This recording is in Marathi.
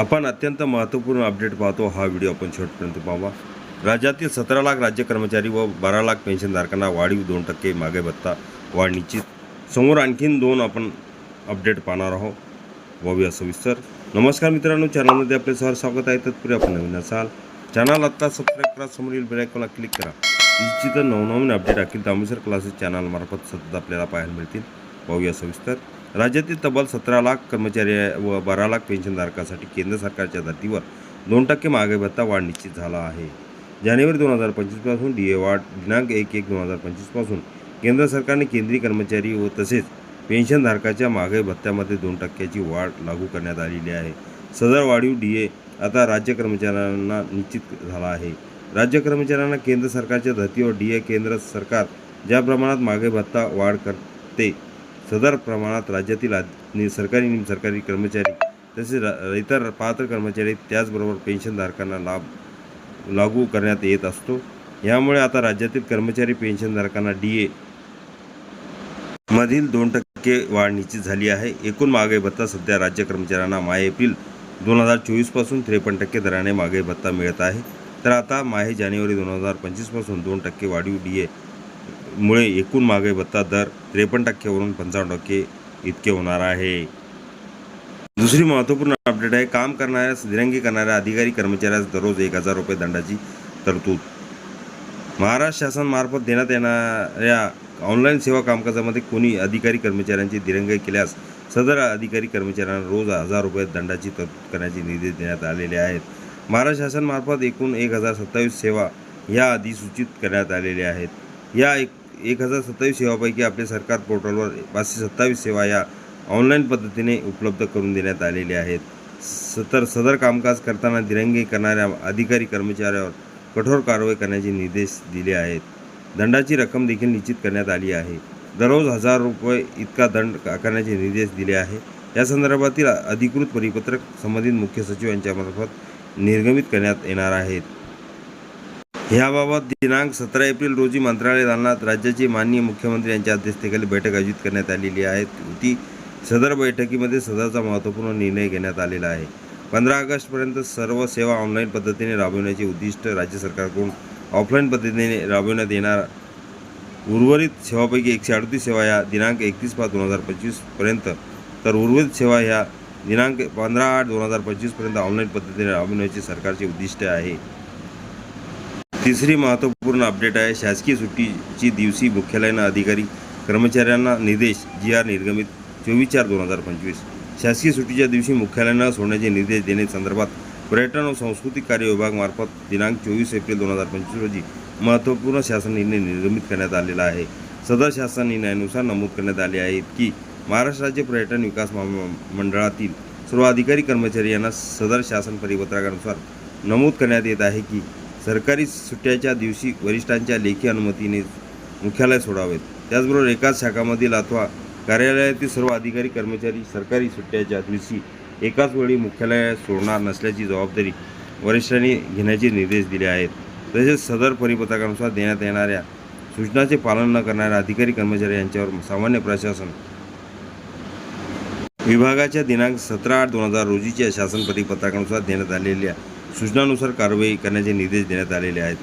आपण अत्यंत महत्त्वपूर्ण अपडेट पाहतो. हा व्हिडिओ आपण शेवटपर्यंत पाहावा. राज्यातील सतरा लाख राज्य कर्मचारी व बारा लाख पेन्शनधारकांना वाढीव दोन टक्के मागे भत्ता वाढ निश्चित. समोर आणखीन दोन आपण अपडेट पाहणार आहोत. पाहूया सविस्तर. नमस्कार मित्रांनो चॅनलमध्ये आपले सहर स्वागत आहे. तत्पूर्वी आपण नवीन असाल चॅनल आत्ता सबस्क्राईब करा. समोरील बेलायकॉनला क्लिक करा. निश्चित नवनवीन अपडेट अखिल दामोसर क्लासेस चॅनलमार्फत सतत आपल्याला पाहायला मिळतील. पाहूया सविस्तर. राज्यातील तब्बल सतरा लाख कर्मचारी व बारा लाख पेन्शनधारकांसाठी केंद्र सरकारच्या धर्तीवर दोन टक्के महागाई भत्ता वाढ निश्चित झाला आहे. जानेवारी दोन हजार पंचवीसपासून डी ए वाढ दिनांक एक एक दोन हजार पंचवीसपासून केंद्र सरकारने केंद्रीय कर्मचारी व तसेच पेन्शनधारकाच्या महागाई भत्त्यामध्ये दोन टक्क्याची वाढ लागू करण्यात आलेली आहे. सदर वाढीव डी ए आता राज्य कर्मचाऱ्यांना निश्चित झाला आहे. राज्य कर्मचाऱ्यांना केंद्र सरकारच्या धर्तीवर डी ए केंद्र सरकार ज्या प्रमाणात मागे भत्ता वाढ करते सदर प्रमाणात राज्यातील नि- सरकारी निमसरकारी कर्मचारी तसेच इतर पात्र कर्मचारी त्याचबरोबर पेन्शनधारकांना लाभ लागू करण्यात येत असतो. यामुळे आता राज्यातील कर्मचारी पेन्शनधारकांना डी ए मधील दोन टक्के वाढ निश्चित झाली आहे. एकूण महागाई भत्ता सध्या राज्य कर्मचाऱ्यांना माय एप्रिल दोन हजार चोवीसपासून त्रेपन्न टक्के दराने महागाई भत्ता मिळत आहे. तर आता माहे जानेवारी दोन हजार पंचवीसपासून दोन टक्के वाढीव डी ए मुळे एकूण महागाई भत्ता दर त्रेपन्न टक्क्यावरून पंचावन्न टक्के इतके होणार आहे. दुसरी महत्त्वपूर्ण अपडेट आहे. काम करणाऱ्या दिरंगी करणाऱ्या अधिकारी कर्मचाऱ्यास दररोज एक हजार रुपये दंडाची तरतूद. महाराष्ट्र शासनामार्फत देण्यात येणाऱ्या ऑनलाईन सेवा कामकाजामध्ये कोणी अधिकारी कर्मचाऱ्यांची दिरंगाई केल्यास सदर अधिकारी कर्मचाऱ्यांना रोज हजार रुपये दंडाची तरतूद करण्याचे निर्देश देण्यात आलेले आहेत. महाराष्ट्र शासनामार्फत एकूण एक हजार सत्तावीस सेवा या अधिसूचित करण्यात आलेल्या आहेत. या एक एक हजार सत्तावीस सेवापैकी आपल्या सरकार पोर्टलवर पाचशे सत्तावीस सेवा या ऑनलाईन पद्धतीने उपलब्ध करून देण्यात आलेल्या आहेत. सतर सदर कामकाज करताना दिरंगी करणाऱ्या अधिकारी कर्मचाऱ्यावर कठोर कारवाई करण्याचे निर्देश दिले आहेत. दंडाची रक्कम देखील निश्चित करण्यात आली आहे. दररोज हजार रुपये इतका दंड आकारण्याचे निर्देश दिले आहे. या संदर्भातील अधिकृत परिपत्रक संबंधित मुख्य सचिव यांच्यामार्फत निर्गमित करण्यात येणार आहेत. याबाबत दिनांक सतरा एप्रिल रोजी मंत्रालय दालनात राज्याचे माननीय मुख्यमंत्री यांच्या अध्यक्षतेखाली बैठक आयोजित करण्यात आलेली आहे. ती सदर बैठकीमध्ये सदरचा महत्त्वपूर्ण निर्णय घेण्यात आलेला आहे. पंधरा ऑगस्टपर्यंत सर्व सेवा ऑनलाईन पद्धतीने राबविण्याचे उद्दिष्ट राज्य सरकारकडून ऑफलाईन पद्धतीने राबविण्यात येणार. उर्वरित सेवापैकी एकशे अडतीस सेवा या दिनांक एकतीस पाच दोन हजार पंचवीसपर्यंत तर उर्वरित सेवा ह्या दिनांक पंधरा आठ दोन हजार पंचवीसपर्यंत ऑनलाईन पद्धतीने राबविण्याचे सरकारचे उद्दिष्ट आहे. तिसरी महत्त्वपूर्ण अपडेट आहे शासकीय सुट्टीची दिवशी मुख्यालयानं अधिकारी कर्मचाऱ्यांना निर्देश जी आर निर्गमित चोवीस चार दोन हजार पंचवीस. शासकीय सुट्टीच्या दिवशी मुख्यालयांना सोडण्याचे निर्देश देण्यासंदर्भात पर्यटन व सांस्कृतिक कार्य विभागामार्फत दिनांक चोवीस एप्रिल दोन हजार पंचवीस रोजी महत्त्वपूर्ण शासन निर्णय निर्गमित करण्यात आलेला आहे. सदर शासन निर्णयानुसार नमूद करण्यात आले आहे की महाराष्ट्र राज्य पर्यटन विकास महा- मंडळातील सर्व अधिकारी कर्मचारी यांना सदर शासन परिपत्रकानुसार नमूद करण्यात येत आहे की सरकारी सुट्ट्याच्या दिवशी वरिष्ठांच्या लेखी अनुमतीने मुख्यालय सोडावेत. त्याचबरोबर एकाच शाखामधील अथवा कार्यालयातील सर्व अधिकारी कर्मचारी सरकारी सुट्ट्याच्या दिवशी एकाच वेळी मुख्यालय सोडणार नसल्याची जबाबदारी वरिष्ठांनी घेण्याचे निर्देश दिले आहेत. तसेच सदर परिपत्रकानुसार देण्यात येणाऱ्या सूचनाचे पालन न करणाऱ्या अधिकारी कर्मचारी यांच्यावर सामान्य प्रशासन विभागाच्या दिनांक सतरा आठ दोन हजार रोजीच्या शासन परिपत्रकानुसार देण्यात आलेल्या सूचनानुसार कारवाई करण्याचे निर्देश देण्यात आलेले आहेत.